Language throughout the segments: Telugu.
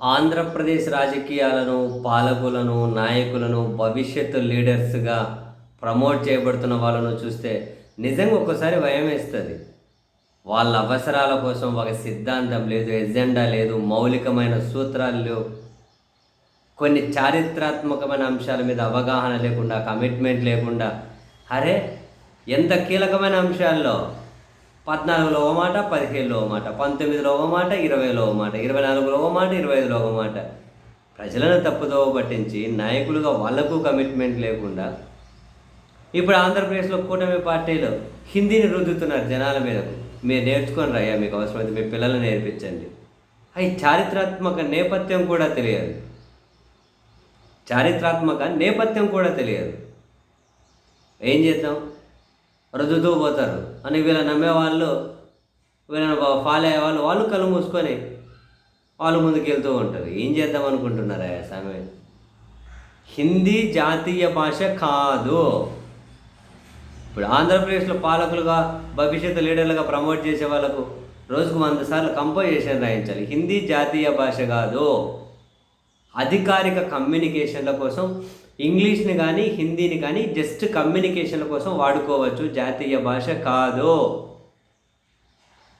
ఆంధ్రప్రదేశ్ రాజకీయాలను పాలకులను నాయకులను భవిష్యత్తు లీడర్స్గా ప్రమోట్ చేయబడుతున్న వాళ్ళను చూస్తే నిజంగా ఒక్కోసారి భయం వేస్తుంది. వాళ్ళ అవసరాల కోసం ఒక సిద్ధాంతం లేదు ఎజెండా లేదు మౌలికమైన సూత్రాలు కొన్ని చారిత్రాత్మకమైన అంశాల మీద అవగాహన లేకుండా కమిట్మెంట్ లేకుండా అరే ఎంత కీలకమైన అంశాల్లో పద్నాలుగులో ఒక మాట పదిహేనులో ఒక మాట పంతొమ్మిదిలో ఒక మాట ఇరవైలో ఒక మాట ఇరవై నాలుగులో ఒక మాట ఇరవై ఐదులో ఒక మాట ప్రజలను తప్పుదోవ పట్టించి నాయకులుగా వాళ్ళకు కమిట్మెంట్ లేకుండా ఇప్పుడు ఆంధ్రప్రదేశ్లో కూటమి పార్టీలు హిందీని రుద్దుతున్నారు జనాల మీదకు. మీరు నేర్చుకొని రయ్యా మీకు అవసరమైతే మీ పిల్లలు నేర్పించండి. అవి చారిత్రాత్మక నేపథ్యం కూడా తెలియదు. చారిత్రాత్మక నేపథ్యం కూడా తెలియదు. ఏం చేద్దాం? రుద్దుతూ పోతారు. అని వీళ్ళ నమ్మేవాళ్ళు వీళ్ళని ఫాలో అయ్యే వాళ్ళు వాళ్ళు కళ్ళు మూసుకొని వాళ్ళు ముందుకు వెళ్తూ ఉంటారు. ఏం చేద్దాం అనుకుంటున్నారా స్వామి హిందీ జాతీయ భాష కాదు. ఇప్పుడు ఆంధ్రప్రదేశ్లో పాలకులుగా భవిష్యత్తు లీడర్లుగా ప్రమోట్ చేసే వాళ్ళకు రోజుకు వంద సార్లు కంపోజిషన్ రాయించాలి. హిందీ జాతీయ భాష కాదు. అధికారిక కమ్యూనికేషన్ల కోసం ఇంగ్లీష్ని కానీ హిందీని కానీ జస్ట్ కమ్యూనికేషన్ కోసం వాడుకోవచ్చు. జాతీయ భాష కాదు.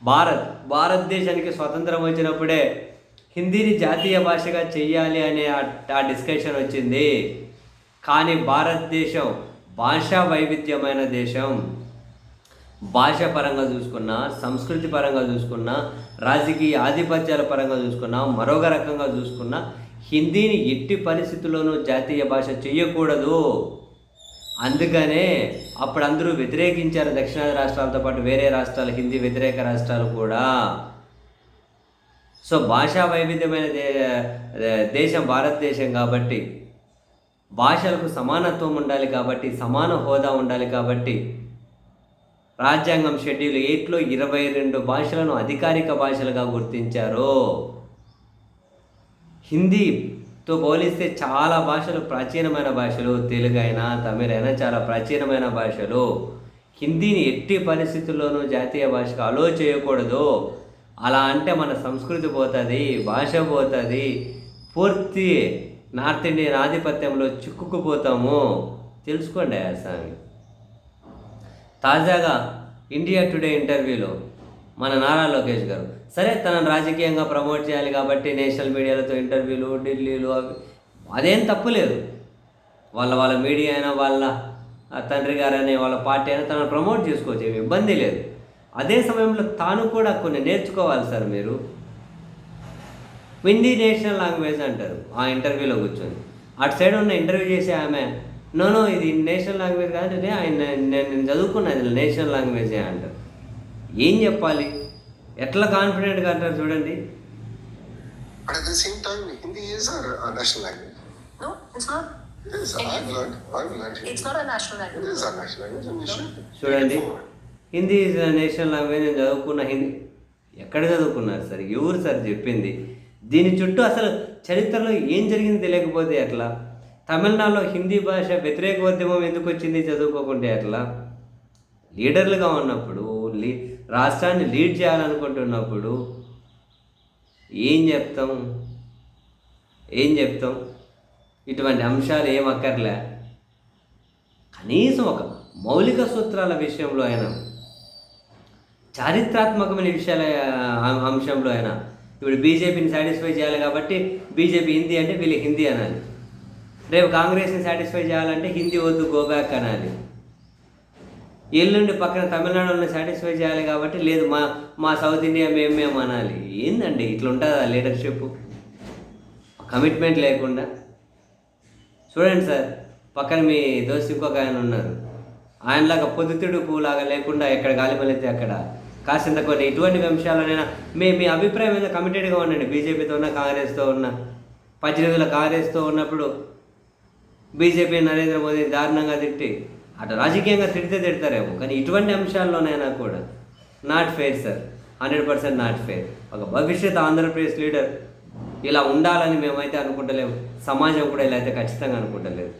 భారత్ భారతదేశానికి స్వతంత్రం వచ్చినప్పుడే హిందీని జాతీయ భాషగా చెయ్యాలి అనే ఆ- ఆ డిస్కషన్ వచ్చింది. కానీ భారతదేశం భాషా వైవిధ్యమైన దేశం. భాష పరంగా చూసుకున్నా సంస్కృతి పరంగా చూసుకున్నా రాజకీయ ఆధిపత్యాల పరంగా చూసుకున్నా మరొక రకంగా చూసుకున్నా హిందీని ఎట్టి పరిస్థితుల్లోనూ జాతీయ భాష చేయకూడదు అందుకనే అప్పుడు అందరూ వ్యతిరేకించారు దక్షిణాది రాష్ట్రాలతో పాటు వేరే రాష్ట్రాలు హిందీ వ్యతిరేక రాష్ట్రాలు కూడా. సో భాషా వైవిధ్యమైన దేశం భారతదేశం కాబట్టి భాషలకు సమానత్వం ఉండాలి కాబట్టి సమాన హోదా ఉండాలి కాబట్టి రాజ్యాంగం షెడ్యూల్ ఎయిట్లో ఇరవై రెండు భాషలను అధికారిక భాషలుగా గుర్తించారు. హిందీతో పోలిస్తే చాలా భాషలు ప్రాచీనమైన భాషలు తెలుగు అయినా తమిళ అయినా చాలా ప్రాచీనమైన భాషలు. హిందీని ఎట్టి పరిస్థితుల్లోనూ జాతీయ భాషగా అలో చేయకూడదు. అలా అంటే మన సంస్కృతి పోతుంది భాష పోతుంది. పూర్తి నార్త్ ఇండియన్ ఆధిపత్యంలో చిక్కుకుపోతాము. తెలుసుకోండి ఆ స్వామి. తాజాగా ఇండియా టుడే ఇంటర్వ్యూలో మన నారా లోకేష్ గారు సరే తనను రాజకీయంగా ప్రమోట్ చేయాలి కాబట్టి నేషనల్ మీడియాలతో ఇంటర్వ్యూలు ఢిల్లీలు అవి అదేం తప్పులేదు వాళ్ళ వాళ్ళ మీడియా అయినా వాళ్ళ తండ్రి గారని వాళ్ళ పార్టీ అయినా తనను ప్రమోట్ చేసుకోవచ్చు ఏమి ఇబ్బంది లేదు. అదే సమయంలో తాను కూడా కొన్ని నేర్చుకోవాలి సార్ మీరు. హిందీ నేషనల్ లాంగ్వేజ్ అంటారు ఆ ఇంటర్వ్యూలో కూర్చొని. అటు సైడ్ ఉన్న ఇంటర్వ్యూ చేసే ఆమె నోనో ఇది నేషనల్ లాంగ్వేజ్ కాదు ఆయన నేను నేను చదువుకున్నది నేషనల్ లాంగ్వేజే అంటారు. ఏం చెప్పాలి? ఎట్లా కాన్ఫిడెంట్గా అంటారు చూడండి. చూడండి. హిందీ ఈజ్ నేషనల్ లాంగ్వేజ్ నేను చదువుకున్న హిందీ ఎక్కడ చదువుకున్నారు సార్? ఎవరు సార్ చెప్పింది. దీని చుట్టూ అసలు చరిత్రలో ఏం జరిగింది తెలియకపోతే ఎట్లా? తమిళనాడులో హిందీ భాష వ్యతిరేక ఉద్యమం ఎందుకు వచ్చింది చదువుకోకుంటే ఎట్లా? లీడర్లుగా ఉన్నప్పుడు లీ రాష్ట్రాన్ని లీడ్ చేయాలనుకుంటున్నప్పుడు ఏం చెప్తాం? ఏం చెప్తాం? ఇటువంటి అంశాలు ఏం అక్కర్లే. కనీసం ఒక మౌలిక సూత్రాల విషయంలో అయినా చారిత్రాత్మకమైన విషయాల అంశంలో అయినా ఇప్పుడు బీజేపీని సాటిస్ఫై చేయాలి కాబట్టి బీజేపీ హిందీ అంటే వీళ్ళు హిందీ అనాలి. రేపు కాంగ్రెస్ని సాటిస్ఫై చేయాలంటే హిందీ వద్దు గోబ్యాక్ అనాలి. ఎల్లుండి పక్కన తమిళనాడులో సాటిస్ఫై చేయాలి కాబట్టి లేదు మా మా సౌత్ ఇండియా మేము మేము అనాలి. ఏందండి? ఇట్లా ఉంటుందా లీడర్షిప్ కమిట్మెంట్ లేకుండా. చూడండి సార్ పక్కన మీ దోస్త్ ఇంకొక ఆయన ఉన్నారు. ఆయనలాగా పొద్దుతిడు పువ్వులాగా లేకుండా ఎక్కడ గాలిమలైతే అక్కడ? కాసింత కొన్ని ఇటువంటి అంశాలనైనా మీ మీ అభిప్రాయం ఏదో కమిటెడ్గా ఉండండి. బీజేపీతో ఉన్న కాంగ్రెస్తో ఉన్న పద్దెనిమిదిలో కాంగ్రెస్తో ఉన్నప్పుడు బీజేపీ నరేంద్ర మోదీ దారుణంగా తిట్టి అటు రాజకీయంగా తిడితే తిడతారేమో కానీ ఇటువంటి అంశాల్లోనైనా కూడా not fair sir hundred percent not fair ఒక భవిష్యత్ ఆంధ్రప్రదేశ్ లీడర్ ఇలా ఉండాలని మేమైతే అనుకుంటలేము సమాజం కూడా ఇలా అయితే ఖచ్చితంగా అనుకుంటలేదు.